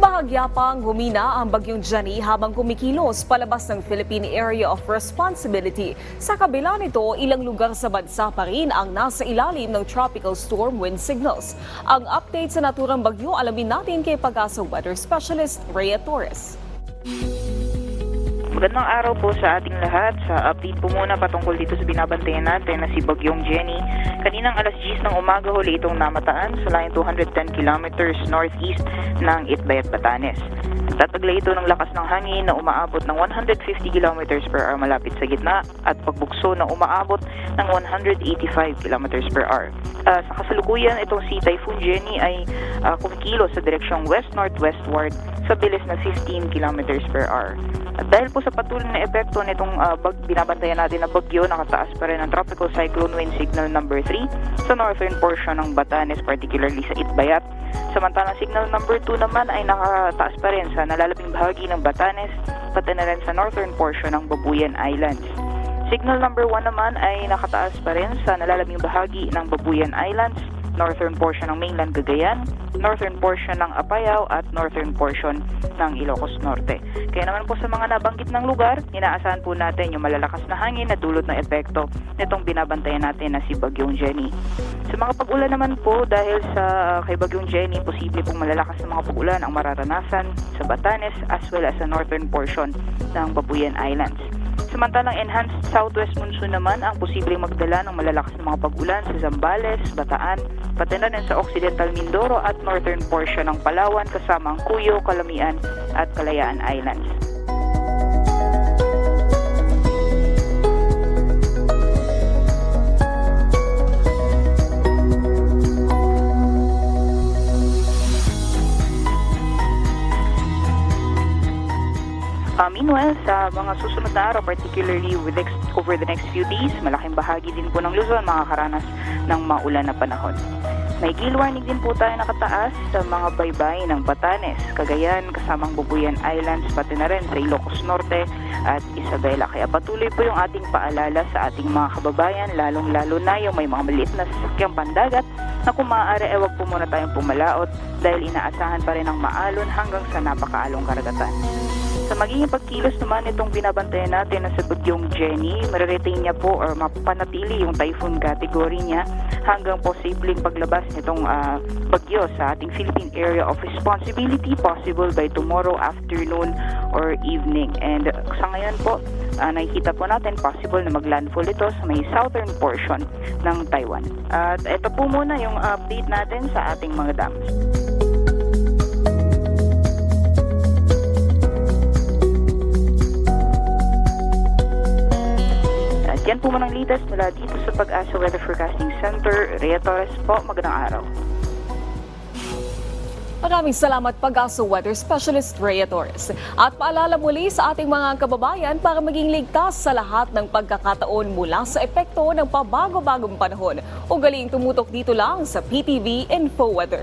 Bahagya pang humina ang bagyong Jenny habang kumikilos palabas ng Philippine Area of Responsibility. Sa kabila nito, ilang lugar sa bansa pa rin ang nasa ilalim ng tropical storm wind signals. Ang update sa naturang bagyo alamin natin kay Pag-asa Weather Specialist Rhea Torres. Magandang araw po sa ating lahat. Sa update po muna patungkol dito sa binabantayan natin na si Bagyong Jenny. Kaninang alas 10 ng umaga huli itong namataan sa layo 210 kilometers northeast ng Itbayat, Batanes. Nagtataglay ito ng lakas ng hangin na umaabot ng 150 kilometers per hour malapit sa gitna at pagbukso na umaabot ng 185 kilometers per hour. Ah, sa kasalukuyan, itong si Typhoon Jenny ay ah, kumikilos sa direksyong west-northwestward sa bilis na 15 kilometers per hour. At dahil po sa patuloy na epekto nitong uh, bag, binabantayan natin na bagyo, nakataas pa rin ang tropical cyclone wind signal number 3 sa northern portion ng Batanes, particularly sa Itbayat. Samantalang signal number 2 naman ay nakataas pa rin sa nalalabing bahagi ng Batanes, pati na rin sa northern portion ng Babuyan Islands. Signal number 1 naman ay nakataas pa rin sa nalalabing bahagi ng Babuyan Islands, northern portion ng mainland Cagayan, northern portion ng Apayao at northern portion ng Ilocos Norte. Kaya naman po sa mga nabanggit ng lugar, inaasahan po natin yung malalakas na hangin na dulot ng epekto nitong binabantayan natin na si Bagyong Jenny. Sa mga pag-ulan naman po, dahil sa uh, kay Bagyong Jenny, posible pong malalakas na mga pag-ulan ang mararanasan sa Batanes as well as sa northern portion ng Babuyan Islands. Samantalang enhanced southwest monsoon naman ang posibleng magdala ng malalakas na mga pag-ulan sa Zambales, Bataan, pati na sa Occidental Mindoro at northern portion ng Palawan kasama ang Cuyo, Calamian at Kalayaan Islands. Meanwhile, sa mga susunod na araw, particularly with ex- over the next few days, malaking bahagi din po ng Luzon makakaranas ng maulan na panahon. May gale warning din po tayo nakataas sa mga baybay ng Batanes, Cagayan, kasamang Bubuyan Islands, pati na rin sa Ilocos Norte at Isabela. Kaya patuloy po yung ating paalala sa ating mga kababayan, lalong-lalo na yung may mga maliit na sasakyang pandagat na kung maaari, eh, wag po muna tayong pumalaot dahil inaasahan pa rin ang maalon hanggang sa napakaalong karagatan. Sa magiging pagkilos naman itong binabantayan natin na sa bagyong Jenny, mariretain niya po or mapanatili yung typhoon category niya hanggang posibleng paglabas nitong ah, bagyo sa ating Philippine Area of Responsibility possible by tomorrow afternoon or evening. And uh, sa ngayon po, ah, nakikita po natin possible na maglandfall ito sa may southern portion ng Taiwan. At ito po muna yung update natin sa ating mga dams. Yan po muna ang latest mula dito sa Pag-asa Weather Forecasting Center. Rhea Torres po, magandang araw. Maraming salamat Pag-asa Weather Specialist Rhea Torres. At paalala muli sa ating mga kababayan para maging ligtas sa lahat ng pagkakataon mula sa epekto ng pabago-bagong panahon. Ugaling tumutok dito lang sa PTV Info Weather.